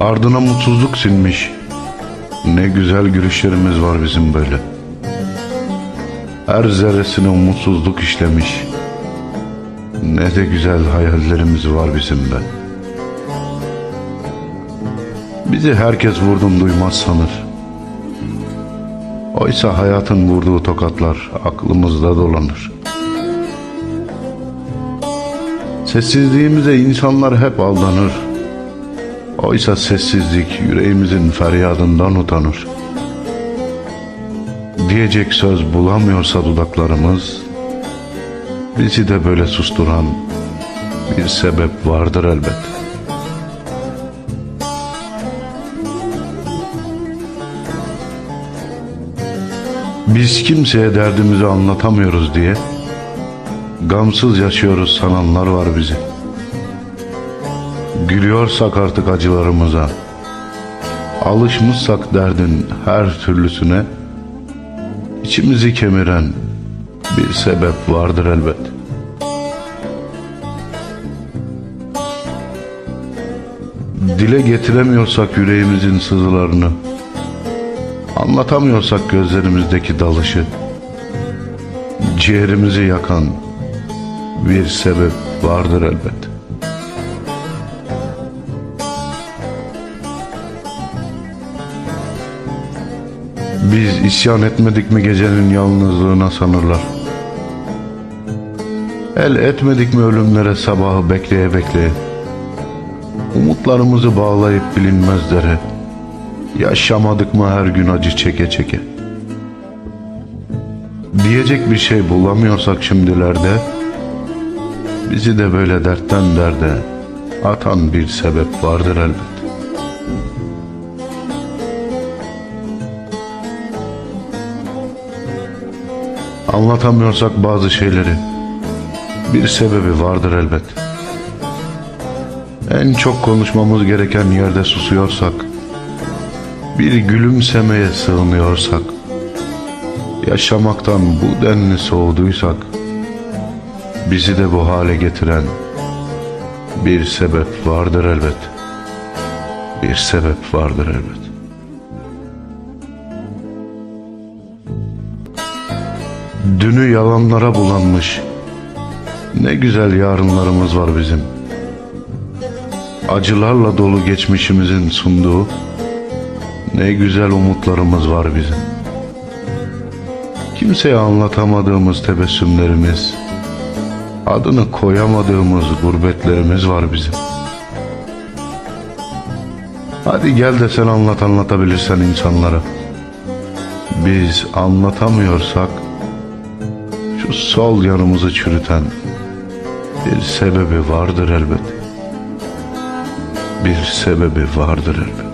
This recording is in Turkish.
Ardına mutsuzluk sinmiş. Ne güzel gülüşlerimiz var bizim böyle. Her zerresine umutsuzluk işlemiş. Ne de güzel hayallerimiz var bizim be. Bizi herkes vurdum duymaz sanır. Oysa hayatın vurduğu tokatlar aklımızda dolanır. Sessizliğimize insanlar hep aldanır. Oysa sessizlik yüreğimizin feryadından utanır. Diyecek söz bulamıyorsa dudaklarımız, bizi de böyle susturan bir sebep vardır elbet. Biz kimseye derdimizi anlatamıyoruz diye gamsız yaşıyoruz sananlar var bizi. Gülüyorsak artık acılarımıza, alışmışsak derdin her türlüsüne, içimizi kemiren bir sebep vardır elbet. Dile getiremiyorsak yüreğimizin sızılarını, anlatamıyorsak gözlerimizdeki dalışı, ciğerimizi yakan bir sebep vardır elbet. Biz isyan etmedik mi gecenin yalnızlığına sanırlar. El etmedik mi ölümlere sabahı bekleye bekleye. Umutlarımızı bağlayıp bilinmezlere. Yaşamadık mı her gün acı çeke çeke. Diyecek bir şey bulamıyorsak şimdilerde bizi de böyle dertten derde atan bir sebep vardır elbet. Anlatamıyorsak bazı şeyleri bir sebebi vardır elbet. En çok konuşmamız gereken yerde susuyorsak, bir gülümsemeye sığınıyorsak, yaşamaktan bu denli soğuduysak, bizi de bu hale getiren bir sebep vardır elbet. Bir sebep vardır elbet. Dünü yalanlara bulanmış ne güzel yarınlarımız var bizim. Acılarla dolu geçmişimizin sunduğu ne güzel umutlarımız var bizim. Kimseye anlatamadığımız tebessümlerimiz, adını koyamadığımız gurbetlerimiz var bizim. Hadi gel de sen anlat anlatabilirsen insanlara. Biz anlatamıyorsak şu sol yanımızı çürüten bir sebebi vardır elbet. Bir sebebi vardır elbet.